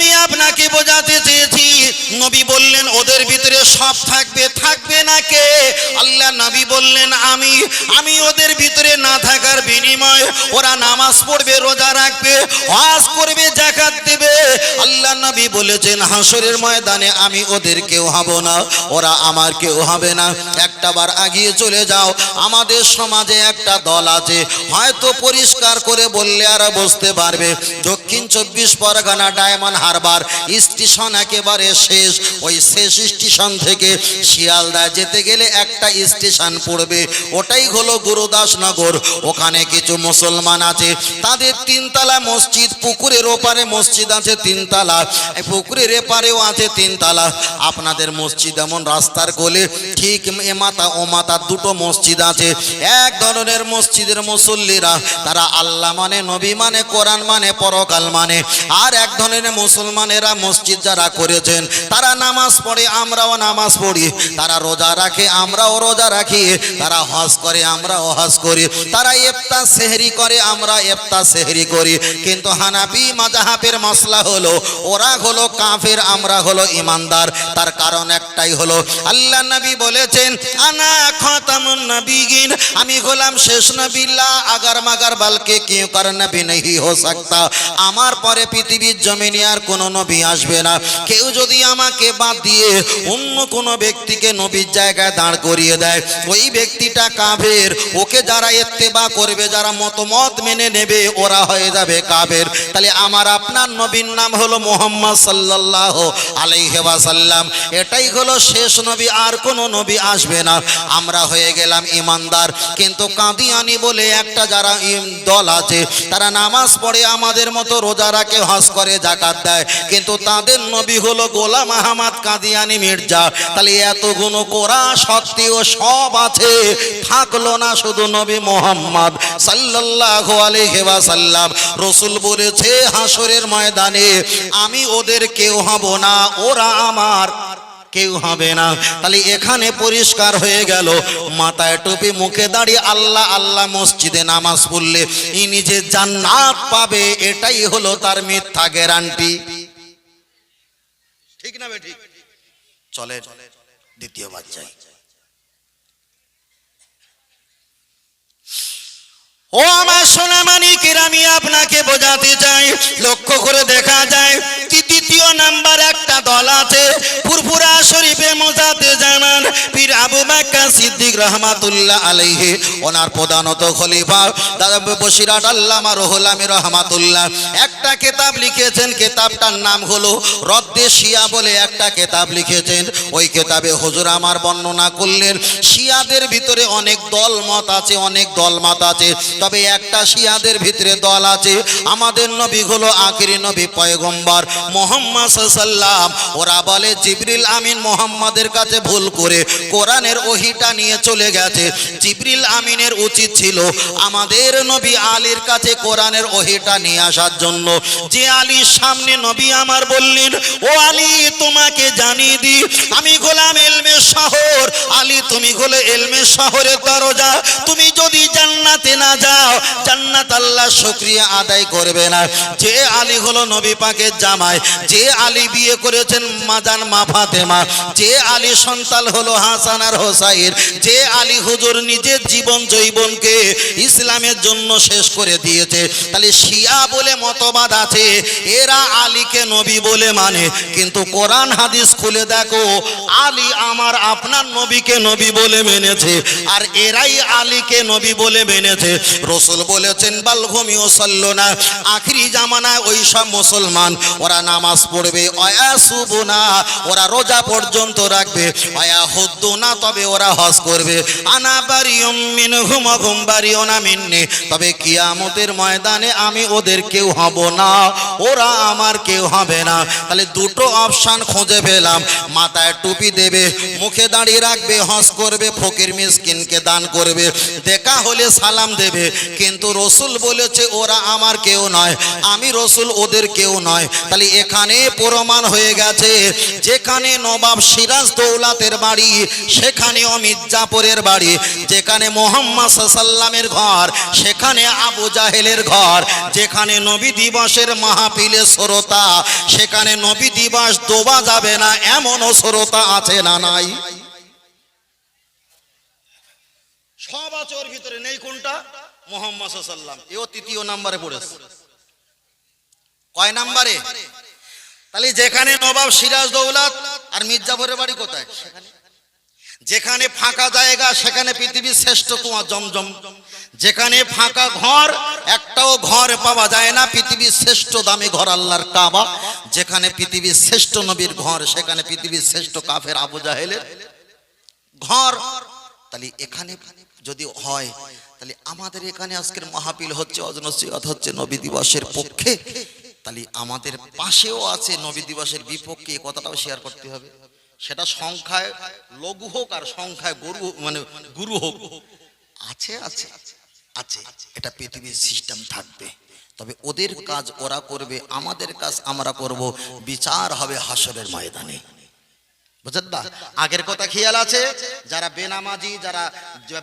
আমি আপনাকে বোঝাতে চেয়েছি নবী বললেন, ওদের ভিতরে সব থাকবে থাকবে না কে? আল্লাহ নবী বললেন, আমি আমি ওদের ভিতরে না থাকার বিনিময় ওরা নামাজ পড়বে, রোজা রাখবে, হজ করবে জাকাত দেবে। আল্লাহ নবী বলেছেন হাসরের ময়দানে আমি ওদের কেউ হব না, ওরা আমার কেউ হবে না। একটা বার আগিয়ে চলে যাও। আমাদের সমাজে একটা দল আছে, হয়তো পরিষ্কার করে বললে আর বুঝতে পারবে। দক্ষিণ চব্বিশ পরগনা ডায়মন্ড হারবার স্টেশন একেবারে শেষ। ওই শেষ স্টেশন থেকে শিয়ালদা যেতে গেলে একটা স্টেশন পড়বে। ওটাই হলো গুরুদাসনগর। ওখানে কিছু মুসলমান আছে। তাদের তিনতলা মসজিদ, পুকুরের ওপারে মসজিদ আছে তিনতলা। পুকুরের এপারেও আছে তিনতলা। আপনাদের মসজিদ এমন রাস্তার কোলে, ঠিক এ মাথা ও মাথা দুটো মসজিদ আছে। এক ধরনের মসজিদের মুসল্লিরা, তারা আল্লাহ মানে নবী মানে কোরআন মানে পরকাল মানে। আর এক ধরনের মুসলমানেরা মসজিদ যারা করেছেন। তারা নামাজ পড়ে, আমরাও নামাজ পড়ি। তারা রোজা রাখে, আমরাও রোজা রাখি। তারা হজ করে, আমরাও হজ করি। তারা ইফতার, সেহরি করে, আমরা ইফতার, সেহরি করি। কিন্তু হানাফি মাজাহাবের মশলা হলো, ওরা হলো কাফের, আমরা হলো ইমানদার। তার কারণ একটাই হলো, আল্লাহ নবী বলেছেন, আনা খতামুন নবীগিন আমি গোলাম শেষ নবিল্লা আগার মাগার বালকে কেউ কার নবী নেই, হো সকতা। আমার পরে পৃথিবীর জমিনে আর কোনো নবী আসবে না। কেউ যদি আমাকে বাদ দিয়ে অন্য কোনো ব্যক্তিকে নবীর জায়গায় দাঁড় করিয়ে দেয়, ওই ব্যক্তিটা কাফের। ওকে যারা এত্তেবা করবে, যারা মতমত মেনে নেবে, ওরা হয়ে যাবে কাফের। তাহলে আমার আপনার নবীর নাম হলো মোহাম্মদ সাল্লাল্লাহ আলাইহি ওয়াসাল্লাম। এটাই হলো শেষ নবী, আর কোনো নবী আসবে না। আমরা হয়ে গেলাম ইমানদার। কিন্তু কাদিয়ানি বলে একটা যারা দল আছে, তারা নামাজ পড়ে আমাদের মতো রোজা রাখে, হজ করে জাকাত দেয়। কিন্তু তাদের নবী হলো গোলাম আহমদ কাদিয়ানি মির্জা। তাহলে এত গুণ কোরা সত্যিও সব আছে। থাকল না শুধু নবী মোহাম্মদ সাল্লাল্লাহু আলাইহি ওয়াসাল্লাম। রসুল বলেছে হাসরের ময়দানে, আমি ওদের কেউ হব না, ওরা আমার কেউ হবে না। তাহলে এখানে পরিষ্কার হয়ে গেল। মাথায় টুপি, মুখে দাঁড়িয়ে আল্লাহ আল্লাহ মসজিদে নামাজ পড়লে ই নিজে জান্নাত পাবে, এটাই হলো তার মিথ্যা গ্যারান্টি ঠিক না বেঠি চলে দ্বিতীয় বাচ্চায়। ও আমার সোনা মানিকের আমি আপনাকে বোঝাতে চাই? লক্ষ্য করে দেখা যায় তি- দ্বিতীয় নাম্বার একটা দল আছে। ফুরফুরা শরীফে মোজাতে জানান, পীর আবু বাক্কা সিদ্দিক রহমাতুল্লাহ আলাইহি, ওনার প্রধানত খলিফা দাদা বসিরাট আল্লামা রহুল আমি রহমাতুল্লাহ। একটা কেতাব লিখেছেন, কেতাবটার নাম হলো রদ্দে শিয়া বলে একটা কেতাব লিখেছেন। ওই কেতাবে হুজুর আমার বর্ণনা করলেন, শিয়াদের ভিতরে অনেক দল মত আছে, অনেক দল মত আছে। তবে একটা শিয়াদের ভিতরে দল আছে, আমাদের নবী হলো আখিরি নবী, পয়গম্বর মোহাম্মদ সাল্লাম, ওরা বলে, জিবরিল আমিন মোহাম্মদের কাছে ভুল করে কোরআনের ওহিটা নিয়ে চলে গেছে। জিবরিল আমিনের উচিত ছিল আমাদের নবী আলীর কাছে কোরআনের ওহিটা নিয়ে আসার জন্য। যে আলীর সামনে নবী আমার বললেন, ও আলী, তোমাকে জানিয়ে দি আমি গোলাম এলমে শহর। আলী, তুমি হলে এলমের শহরের দরজা। তুমি যদি জান্নাতে না যাও, জান্নাত আল্লাহ শুকরিয়া আদায় করবে না। যে আলী হলো নবী পাকের জামাই যে আলী বিয়ে করেছেন মাজান মা ফাতেমা, যে আলী সন্তান হলো হাসান আর হোসাইন, যে আলী হুজুর নিজের জীবন জৈবনকে ইসলামের জন্য শেষ করে দিয়েছে। তাহলে শিয়া বলে মতবাদ আছে, এরা আলীকে নবী বলে মানে। কিন্তু কোরআন হাদিস খুলে দেখো, আলী আমার আপনার নবীকে নবী বলে মেনেছে, আর এরাই আলীকে নবী বলে মেনেছে। রসুল বলেছেন বালঘমিও সল্ল না, আখরি জামানায় ওই সব মুসলমান, ওরা নামাজ পড়বে, অয়া শুভ না, ওরা রোজা পর্যন্ত রাখবে, অয়া হদ্দ না, তবে ওরা হজ করবে। আনা বাড়িও মিন ঘুম ঘুম বাড়িও না মিন্নি, তবে কিয়ামতের ময়দানে আমি ওদের কেউ হব না, ওরা আমার কেউ হবে না। তাহলে দুটো অপশান খুঁজে পেলাম, মাথায় টুপি দেবে, মুখে দাঁড়িয়ে রাখবে, হজ করবে, ফকির মিসকিনকে দান করবে, দেখা হলে সালাম দেবে। কিন্তু রসুল বলেছে, ওরা আমার কেউ নয়, আমি রসুল ওদের কেউ নয়। তাহলে এখানে প্রমাণ হয়ে গেছে, যেখানে নবাব সিরাজ দৌলাতের বাড়ি সেখানেও মির্জাপুরের বাড়ি, যেখানে মোহাম্মদ সাল্লামের ঘর, সেখানে আবু জাহেলের ঘর, যেখানে নবী দিবসের মাহফিলে শ্রোতা, সেখানে নবী দিবস দোবা যাবে না, এমনও শ্রোতা আছে না নাই? সব আছে ওর ভিতরে, নেই কোনটা? মোহাম্মদ কয় নাম্বারে? তাহলে যেখানে নবাব সিরাজ দৌলত আর মির্জাফরের বাড়ি কোথায়? যেখানে ফাঁকা জায়গা, সেখানে পৃথিবীর শ্রেষ্ঠ কুয়া জমজম। যেখানে ফাঁকা ঘর, একটাও ঘর পাওয়া যায় না, পৃথিবীর শ্রেষ্ঠ দামি ঘর আল্লাহর কাবা। যেখানে পৃথিবীর শ্রেষ্ঠ নবীর ঘর, সেখানে পৃথিবীর শ্রেষ্ঠ কাফের আবু জাহেলের ঘর। তাহলে এখানে যদি হয়, তাহলে আমাদের এখানে আজকের মাহফিল হচ্ছে, অজনসিয়ত হচ্ছে নবী দিবসের পক্ষে। তাহলে আমাদের পাশেও আছে নবী দিবসের বিপক্ষে কথাটাও শেয়ার করতে হবে। সেটা সংখ্যায় লঘু হোক আর সংখ্যায় গরু মানে গুরু হোক। আছে আছে আছে। এটা পৃথিবীর সিস্টেম থাকবে। তবে ওদের কাজ ওরা করবে, আমাদের কাজ আমরা করব। বিচার হবে হাসরের ময়দানে। আগের কথা খেয়াল আছে? যারা বেনামাজি, যারা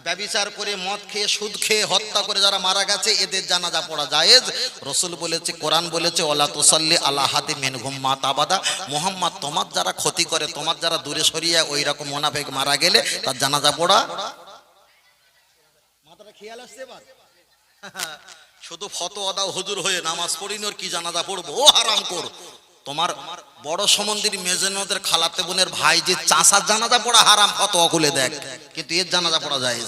ব্যভিচার করে মদ খেয়ে, সুদ খেয়ে হত্যা করে যারা মারা গেছে, এদের জানাজা পড়া জায়েজ। রসুল বলেছে, কোরআন বলেছে ওলা তোসাল্লি আল্লাহ হাতে মেনঘুম মা তাবাদা। মোহাম্মদ, তোমার যারা ক্ষতি করে, তোমার যারা দূরে সরিয়ে ওই রকম মোনাফেক মারা গেলে, তার জানাজা পড়া? খেয়াল আসছে শুধু ফতোয়া দাও হুজুর হয়ে, নামাজ পড়িনি, ওর কি জানাজা পড়ব? ও হারাম কর তোমার বড় সমন্দির মেজনদের খালাতে বোনের ভাই যে চাষার জানাজা পড়া হারাম কত অকুলে দেখ। কিন্তু এর জানাজা পড়া যায়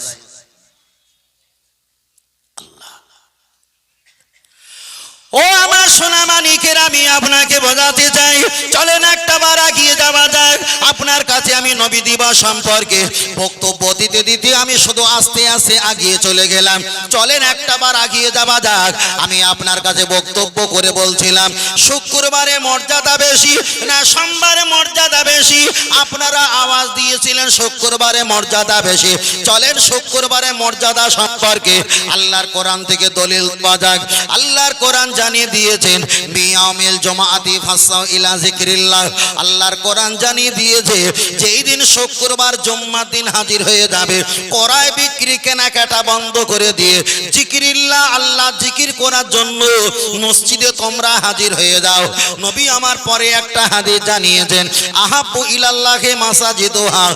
ও আমার সোনা মানিকের আমি আপনাকে বোঝাতে চাই। চলেন একটা বার আগিয়ে যাওয়া যাক। আপনার কাছে আমি নবী দিবস সম্পর্কে বক্তব্য দিতে দিতে আমি শুধু আস্তে আস্তে আগিয়ে চলে গেলাম। চলেন একটা বার আগিয়ে যাওয়া যাক। আমি আপনার কাছে বক্তব্য করে বলছিলাম, শুক্রবারে মর্যাদা বেশি না সোমবারে মর্যাদা বেশি? আপনারা আওয়াজ দিয়েছিলেন, শুক্রবারে মর্যাদা বেশি। চলেন শুক্রবারে মর্যাদা সম্পর্কে আল্লাহর কোরআন থেকে দলিল পাওয়া যাক। আল্লাহর কোরআন জানিয়ে দিয়েছেন, বিয়ামিল জমাআতি ফাসাউ ইলা জিকরিল্লাহ আল্লাহর কোরআন জানিয়ে দিয়েছে, যেই দিন শুক্রবার জুম্মার দিন হাজির হয়ে যাবে করায় বিক্রি কেনাকাটা বন্ধ করে দিয়ে জিকিরিল্লাহ আল্লাহ জিকির করার জন্য মসজিদে তোমরা হাজির হয়ে যাও। নবী আমার পরে একটা হাদিস জানিয়েছেন, আহাব্বু ইলাল্লাহি মাসাজিদুহা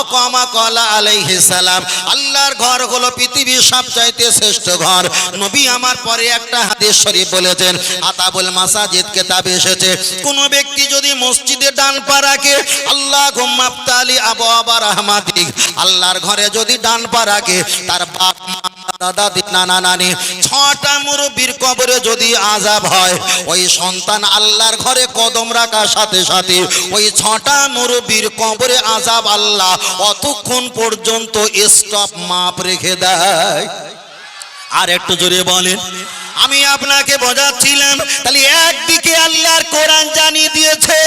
আকামা কলা আলাইহিস সালাম। আল্লাহর ঘর হলো পৃথিবীর সবচাইতে শ্রেষ্ঠ ঘর। নবী আমার পরে একটা হাদিস শরীফ বলেছেন, আতাবুল মাসাজিদ কেতাবে এসেছে, কোন ব্যক্তি যদি মসজিদে ডান পা রাখে, আল্লাহ আবু আবা রহমাতিক। আল্লাহর ঘরে যদি ডান পা রাখে, তার বাপ, মা নানা, নানি, ছটা কবরে যদি আজাব হয়, ওই সন্তান আল্লাহর ঘরে কদম রাখার সাথে সাথে ওই ছটা মুরব্বীর কবরে আজাব আল্লাহ অতক্ষণ পর্যন্ত স্টপ মাপ রেখে দেয়। আর একটু জোরে বলেন। আমি আপনাকে বোঝাচ্ছিলাম, তাহলে একদিকে আল্লাহর কোরআন জানিয়ে দিয়েছে,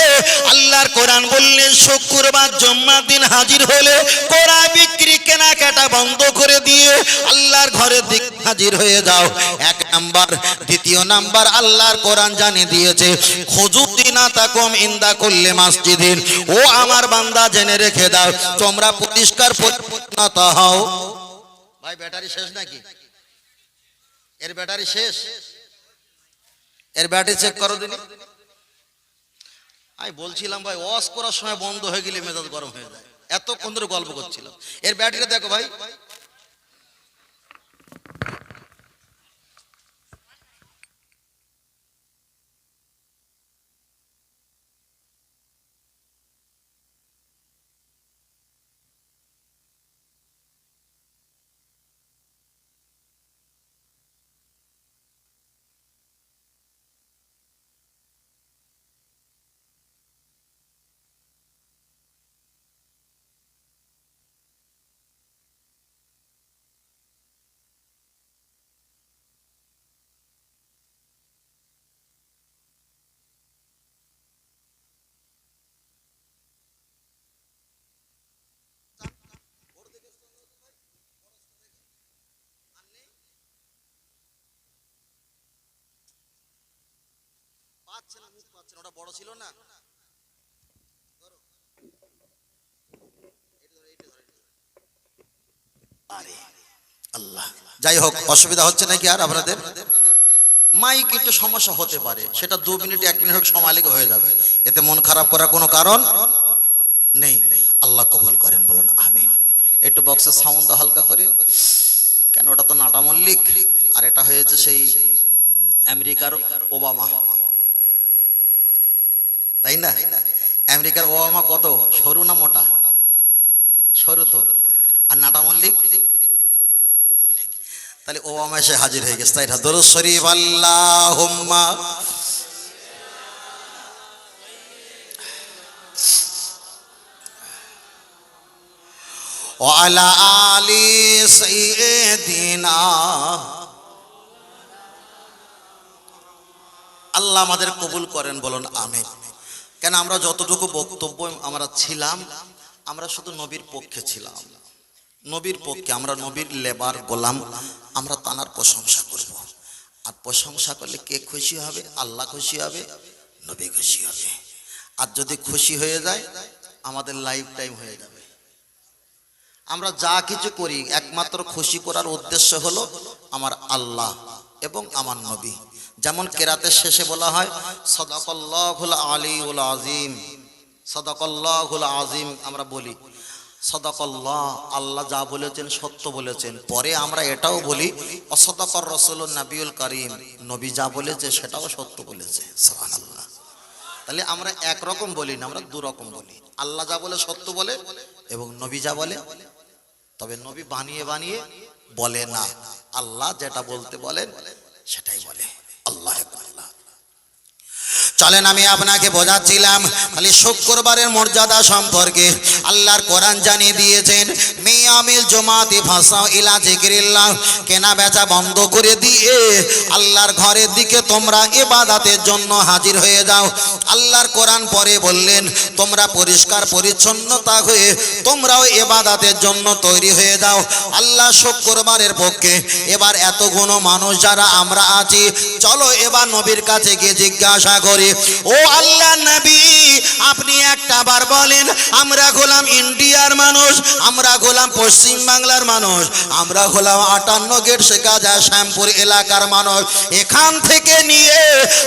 আল্লাহর কোরআন বললেন, শুক্রবার জম্মার দিন হাজির হলে কোরআন বিক্রি কেনাকাটা বন্ধ করে দিয়ে আল্লাহর ঘরের দিক হাজির হয়ে যাও। এক নাম্বার। দ্বিতীয় নাম্বার, আল্লাহর কোরআন জানিয়ে দিয়েছে খুজুদ্দিনা তাকুম ইন্দা করলে মাসজিদিন। ও আমার বান্দা, জেনে রেখে দাও, তোমরা পরিষ্কার পরিচ্ছন্নতা হও। ভাই, ব্যাটারি শেষ নাকি? এর ব্যাটারি শেষ। এর ব্যাটারি চেক করো দিনি। আমি বলছিলাম ভাই, ওয়াশ করার সময় বন্ধ হয়ে গেলে মেজাজ গরম হয়ে যায়। এতক্ষণ ধরে গল্প করছিলাম। এর ব্যাটারিটা দেখো ভাই। যাই হোক, অসুবিধা হচ্ছে নাকি আর আপনাদের? মাইক একটু সমস্যা হতে পারে, সেটা দু মিনিট, এক মিনিট হোক, সময় লেগে হয়ে যাবে। এতে মন খারাপ করার কোনো কারণ নেই। আল্লাহ কবুল করেন, বলুন, আমিন। একটু বক্সের সাউন্ড হালকা করে। কেন, ওটা তো নাটা মল্লিক। আর এটা হয়েছে সেই আমেরিকার ওবামা। তাই না আমেরিকার ওবামা কত সরু না মোটা সরু তো আর নাটা মল্লিক মল্লিক। তাহলে ওবামা এসে হাজির হয়ে গেছে তাই না দরুদ শরীফ আল্লাহ وعلى آل سيدنا আল্লাহ আমাদের কবুল করেন বলুন আমিন কেন আমরা যতটুকু বক্তব্য আমরা ছিলাম, আমরা শুধু নবীর পক্ষে ছিলাম। নবীর পক্ষে আমরা নবীর লেবার গোলাম, আমরা তানার প্রশংসা করব। আর প্রশংসা করলে কে খুশি হবে? আল্লাহ খুশি হবে, নবী খুশি হবে। আর যদি খুশি হয়ে যায়, আমাদের লাইফ টাইম হয়ে যাবে। আমরা যা কিছু করি, একমাত্র খুশি করার উদ্দেশ্য হলো আমার আল্লাহ এবং আমার নবী। যেমন কেরাতের শেষে বলা হয়, সদাকল্লাহুল আলিউল আজিম সদাকল্লাহুল আজিম আমরা বলি। সদাকল্লাহ, আল্লাহ যা বলেছেন সত্য বলেছেন। পরে আমরা এটাও বলি, অসদাকর রসুল নাবিউল করিম। নবী যা বলেছে সেটাও সত্য বলেছে। সুবহানাল্লাহ। তাহলে আমরা একরকম বলি না, আমরা দুরকম বলি। আল্লাহ যা বলে সত্য বলে এবং নবী যা বলে, তবে নবী বানিয়ে বানিয়ে বলে না। আল্লাহ যেটা বলতে বলেন, সেটাই বলে। আল্লাহ আল্লাহ চলেন, আমি আপনাকে বোঝাচ্ছিলাম, খালি শুক্রবারের মর্যাদা সম্পর্কে। আল্লাহর কোরআন জানিয়ে দিয়েছেন, মিয়ামিল জমাতি ফাঁসাও ইলা জিকিরিল্লাহ কেনা বেচা বন্ধ করে দিয়ে আল্লাহর ঘরের দিকে তোমরা ইবাদাতের জন্য হাজির হয়ে যাও। আল্লাহর কোরআন পরে বললেন, তোমরা পরিষ্কার পরিচ্ছন্নতা হয়ে তোমরাও ইবাদাতের জন্য তৈরি হয়ে যাও। আল্লাহ শুক্রবারের পক্ষে, এবার এতগুলো মানুষ যারা আমরা আছি, চলো এবার নবীর কাছে গিয়ে জিজ্ঞাসা করি ও আল্লাহ নবী, আপনি একটা বার বলেন, আমরা গোলাম ইন্ডিয়ার মানুষ, আমরা গোলাম পশ্চিম বাংলার মানুষ, আমরা গোলাম আটান্ন গেট শেখা যায় শ্যামপুর এলাকার মানুষ। এখান থেকে নিয়ে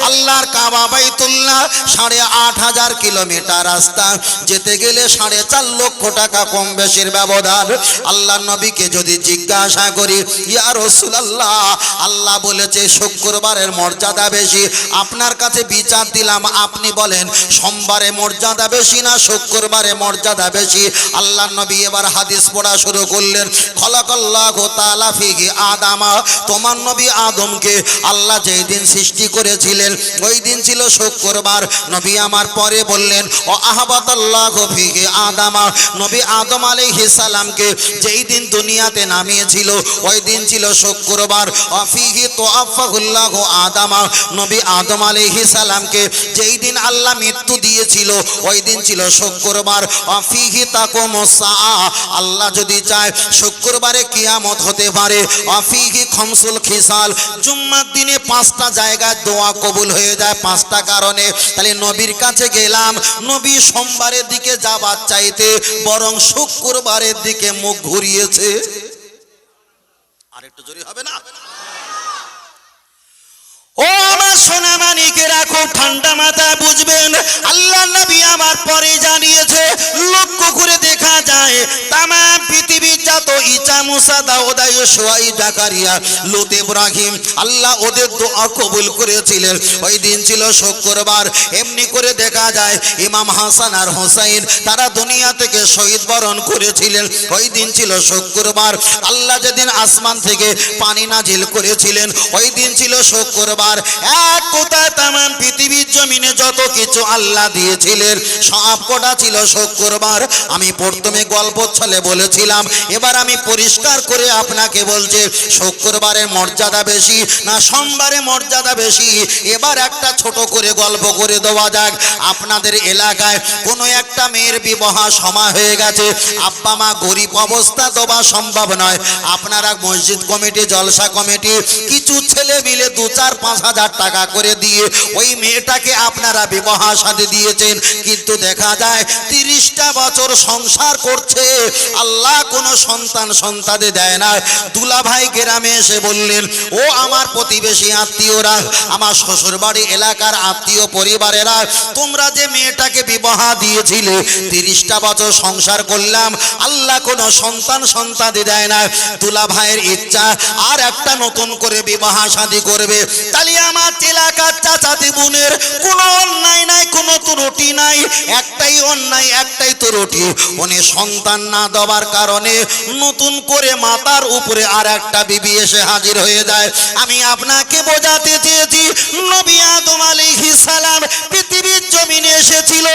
আল্লাহর কাবা বাইতুল্লাহ সাড়ে আট হাজার কিলোমিটার রাস্তা। যেতে গেলে সাড়ে চার লক্ষ টাকা কম বেশির ব্যবধান। আল্লাহ নবীকে যদি জিজ্ঞাসা করি, ইয়া রসুল আল্লাহ আল্লাহ বলেছে, শুক্রবারের মর্যাদা বেশি। আপনার কাছে বিচার দিলাম, আপনি বলেন, সোমবারে মর্যাদা বেশি না শুক্রবারে মর্যাদা বেশি? আল্লাহ নবী এবার হাদিস পড়া শুরু করলেন। আদামা, তোমার নবী আদমকে আল্লাহ যেই দিন সৃষ্টি করেছিলেন, ওই দিন ছিল শুক্রবার। নবী আমার পরে বললেন, ও আহবাতাল্লাহ ফিহি আদামা, নবী আদম আলাইহিস সালামকে যেই দিন দুনিয়াতে নামিয়েছিল, ওই দিন ছিল শুক্রবার। অফিহি তোয়াফাহুল্লাহ আদামা, নবী আদম আলাইহিস সালামকে যেই দিন আল্লাহ মৃত্যু দিয়েছিল, ওই দিন ছিল শুক্রবার। অফিহি তাকুম আল্লাহ যদি চায় শুক্রবারে কিয়ামত হতে পারে, অফিহি খমসুল খিসাল। জুম্মার দিনে পাঁচটা জায়গায় দোয়া কবুল হয়ে যায়, পাঁচটা কারণে। তাহলে নবীর কাছে গেলাম, নবী সোমবারের দিকে যাবার চাইতে বরং শুক্রবারের দিকে মুখ ঘুরিয়েছে। আর একটু জোরে হবে না? ও আমার সোনা মানিকেরা খুব ঠান্ডা মাথা বুঝবেন। আল্লাহ নবী আমার পরে জানিয়েছে, লক্ষ্য করে দেখা যায় তাম পৃথিবীর যত ইচা, মুসা, দাউদা সোয়াই জাকারিয়া, লুত, ইব্রাহিম, আল্লাহ ওদের দোয়া কবুল করেছিলেন। ওই দিন ছিল শুক্রবার। এমনি করে দেখা যায়, ইমাম হাসান আর হোসাইন, তারা দুনিয়া থেকে শহীদ বরণ করেছিলেন। ওই দিন ছিল শুক্রবার। আল্লাহ যেদিন আসমান থেকে পানি নাজিল করেছিলেন, ওই দিন ছিল শুক্রবার। এক কোথায় তামাম পৃথিবীর জমিনে যত কিছু আল্লাহ দিয়েছিলেন, সব কটা ছিল শুক্রবার। আমি প্রথমে গল্প ছলে বলেছিলাম, এবার আমি পরিষ্কার করে আপনাকে বলছি, শুক্রবারের মর্যাদা বেশি না সোমবারে মর্যাদা বেশি? এবার একটা ছোট করে গল্প করে দেওয়া যাক। আপনাদের এলাকায় কোনো একটা মেয়ের বিবাহ সময় হয়ে গেছে, আব্বা মা গরিব অবস্থা দেওয়া সম্ভব নয়। আপনারা মসজিদ কমিটি, জলসা কমিটি, কিছু ছেলে মিলে দু চার পাঁচ হাজার টাকা করে দিয়ে ওই মেয়েটাকে আপনারা বিবাহ দিয়েছেন। কিন্তু দেখা যায় তিরিশটা বছর সংসার করছে। আল্লাহ কোনো সন্তান সন্তান সন্তানে দেয় না। দুলাভাই গ্রামে এসে বললেন, ও আমার প্রতিবেশী আত্মীয়রা, আমার শ্বশুরবাড়ি এলাকার আত্মীয় পরিবারেরা, তোমরা যে মেয়েটাকে বিবাহ দিয়েছিলে, তিরিশটা বছর সংসার করলাম, আল্লাহ কোনো সন্তান সন্তাদি দেয় না। দুলা ভাইয়ের ইচ্ছা, আর একটা নতুন করে বিবাহ শাদী করবে। তাহলে করে মাতার উপরে আর একটা বিবি এসে হাজির হয়ে যায়। আমি আপনাকে বোঝাতে চেয়েছি, নবী আদম আলাইহিস সালাম পৃথিবীর জমিনে এসেছিল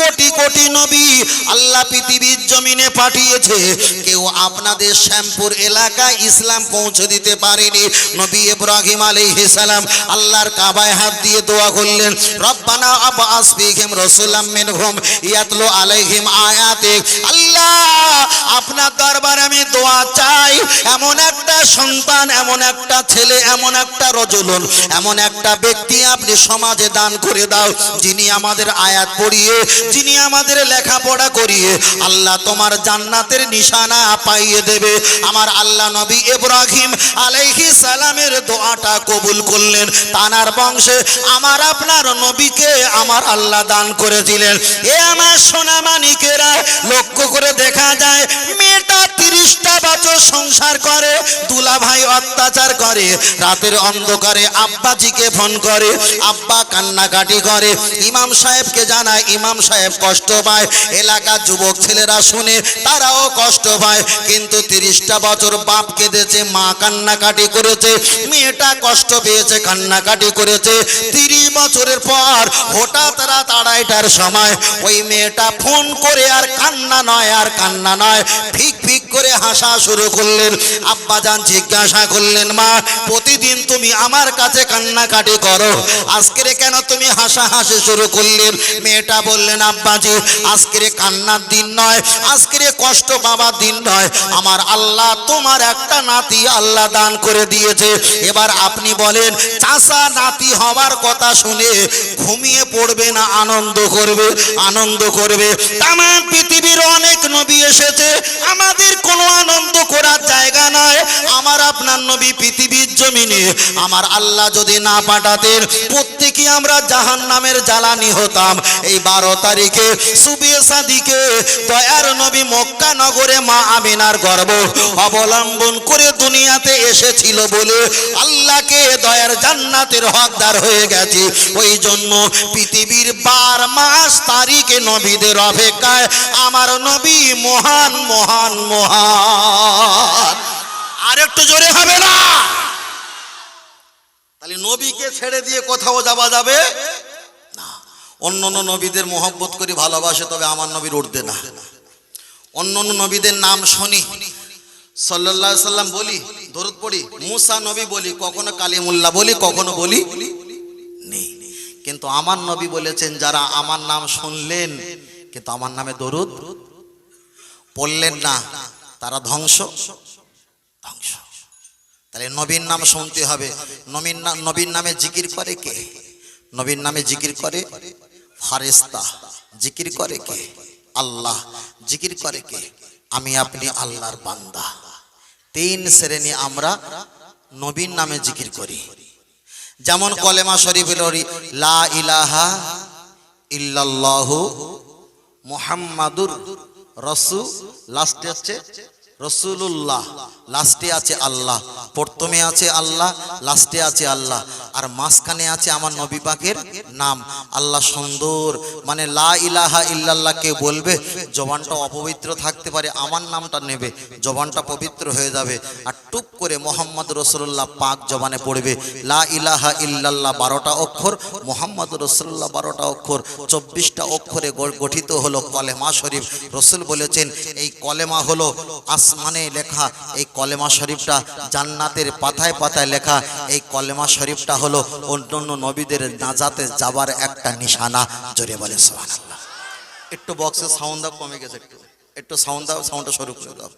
কোটি কোটি নবী আল্লাহ পৃথিবীর জমিনে পাঠিয়েছে। কেউ আপনাদের শ্যামপুর এলাকায় ইসলাম পৌঁছে দিতে পারেনি। নবী ইব্রাহিম আলাইহিস সালাম আল্লাহর কাবায় হাত দিয়ে দোয়া করলেন, রব্বানা আব্বাস ফীহিম রাসূলাম মিনহুম ইয়াতলু আলাইহিম আয়াতি আল্লাহ, আপনার দরবারে আমি দোয়া চাই, এমন একটা সন্তান, এমন একটা ছেলে, এমন একটা রজলন, এমন একটা ব্যক্তি আপনি সমাজে দান করে দাও, যিনি আমাদের আয়াত পড়িয়ে, যিনি আমাদের লেখাপড়া করিয়ে, আল্লাহ তোমার জান্নাতের নিশানা পাইয়ে দেবে। আমার আল্লাহ নবী ইব্রাহিম আলাইহি সালামের দোয়াটা কবুল করলেন। তানার বংশে আমার আপনার নবীকে আমার আল্লাহ দান করেছিলেন। এ আমার সোনা মানিকেরা লক্ষ্য করে দেখা যায়, মেয়েটা তিরিশটা বছর সংসার করে দুলা ভাই অত্যাচার করে। রাতের অন্ধকারে আব্বাজিকে ফোন করে, আব্বা কান্নাকাটি করে। ইমাম সাহেবকে জানায়, ইমাম সাহেব কষ্ট পায়। এলাকার যুবক ছেলেরা শুনে তারাও কষ্ট পায়। কিন্তু তিরিশটা বছর বাপ কেঁদেছে, মা কান্নাকাটি করেছে, মেয়েটা কষ্ট পেয়েছে, কান্নাকাটি করেছে। তিরিশ বছরের পর হঠাৎ রাত আড়াইটার সময় ওই মেয়েটা ফোন করে, আর কান্না নয়, আর কান্না নয়। ফিক ফিক করে হাসা শুরু করলেন। আব্বাজান জিজ্ঞাসা করলেন, মা, প্রতিদিন তুমি আমার কাছে কান্নাকাটি করো। আজকের কেন তুমি হাসা হাসি শুরু করলেন মেয়েটা বললেন, আব্বাজি, আজকের কান্নার দিন নয়, আজকের কষ্ট পাবার দিন নয়। আমার আল্লাহ তোমার একটা নাতি আল্লাহ দান করে দিয়েছে। এবার আপনি বলেন, চাষা নাতি হওয়ার কথা শুনে ঘুমিয়ে পড়বে না, আনন্দ করবে আনন্দ করবে? তাম পৃথিবীর অনেক নবী এসেছে। আমাদের কোনো আনন্দ করার জায়গা নয় আমার আপনার নবী পৃথিবীর জমিনে, আমার আল্লাহ যদি না পাঠাতেন প্রত্যেকে আমরা জাহান নামের জ্বালানি হতাম। এই বারো তারিখে সুবিয়ে সাদিকে দয়ার নবী মক্কা নগরে মা আমিনার গর্ব অবলম্বন করে দুনিয়াতে এসেছিল বলে আল্লাহকে দয়ার জান্নাতের হকদার হয়ে গেছে। ওই জন্য পৃথিবীর বার মাস তারিখে নবীদের অপেক্ষায় আমার নবী মহান মহান মহান। আর একটু জোরে হবে না। তাহলে নবীকে ছেড়ে দিয়ে কোথাও যাওয়া যাবে? না। অন্য অন্য নবীদের মোহব্বত করে ভালোবাসে, তবে আমার নবীর উঠবে না। অন্য অন্য নবীদের নাম শুনি। আলাইহি সাল্লাম বলি, দরুদ পড়ি, মুসা নবী বলি, কখনো কালিমুল্লাহ বলি, কখনো বলি নেই। কিন্তু আমার নবী বলেছেন, যারা আমার নাম শুনলেন, কিন্তু আমার নামে দরুদ পড়লেন না, তারা ধ্বংস। তাহলে নবীর নাম শুনতে হবে। নবীর নাম নবীর নামে জিকির করে কে? নবীর নামে জিকির করে ফারেস্তা জিকির করে কে? আল্লাহ। জিকির করে কে? আমি আপনি আল্লাহর বান্দা। তিন শ্রেণি আমরা নবীর নামে জিকির করি। যেমন কলেমা শরীফের লা ইলাহা ইল্লাল্লাহু মুহাম্মাদুর রসু লাস্টে হচ্ছে রসুল্লাহ লাস্টে আছে আল্লাহ, প্রথমে আছে আল্লাহ, লাস্টে আছে আল্লাহ, আর মাঝখানে আছে আমার নবী পাকের নাম। আল্লাহ সুন্দর মানে লা ইলাহা ইল্লাল্লাহ কে বলবে, জবানটা অপবিত্র থাকতে পারে, আমার নামটা নেবে, জবানটা পবিত্র হয়ে যাবে। আর টুপ করে মোহাম্মদ রসুল্লাহ পাক জবানে পড়বে, লা ইলাহা ইল্লাল্লাহ বারোটা অক্ষর, মোহাম্মদ রসুল্লাহ বারোটা অক্ষর, চব্বিশটা অক্ষরে গঠিত হলো কলেমা শরীফ। রসুল বলেছেন, এই কলেমা হলো আসমানে লেখা, এই কলেমা শরীফটা জান্নাতের পাতায় পাতায় লেখা, এই কলেমা শরীফটা হলো অন্য অন্য নবীদের নাজাতে যাবার একটা নিশানা। জোরে বলে একটু বক্সের সাউন্ড দাও কমে গেছে একটু। একটু সাউন্ড দাও সাউন্ডটা শুরু করে দাও।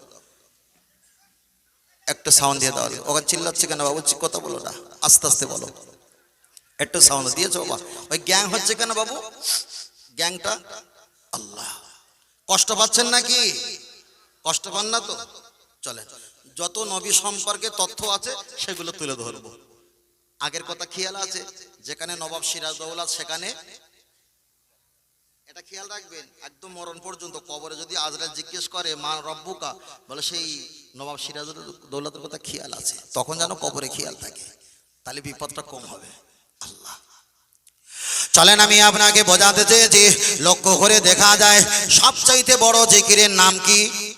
একটু সাউন্ড দিয়ে দাও। ওখানে চিল্লাচ্ছে কেন বাবু? কথা বলো না। আস্তে আস্তে বলো। একটু সাউন্ড দিয়েছ বাবা? ওই গ্যাং হচ্ছে কেন বাবু? গ্যাংটা আল্লাহ। কষ্ট পাচ্ছেন নাকি? কষ্ট পান না তো? চলে যত নবী সম্পর্কে তথ্য আছে, সেগুলো তুলে ধরবো। আগের কথা খেয়াল আছে? যেখানে নবাব সিরাজদৌলা সেখানে এটা খেয়াল রাখবেন, একদম মরণ পর্যন্ত কবরে যদি আজরা জিজ্ঞেস করে, মা রব্বুকা? বলে সেই নবাব সিরাজুল দৌলতের কথা খেয়াল আছে। তখন যেন কবরে খেয়াল থাকে। তাহলে বিপদটা কম হবে। আল্লাহ। চলেন আমি আপনাকে বোঝাতে চেয়েছি, লক্ষ্য করে দেখা যায়, সবচাইতে বড় জিকিরের নাম কি?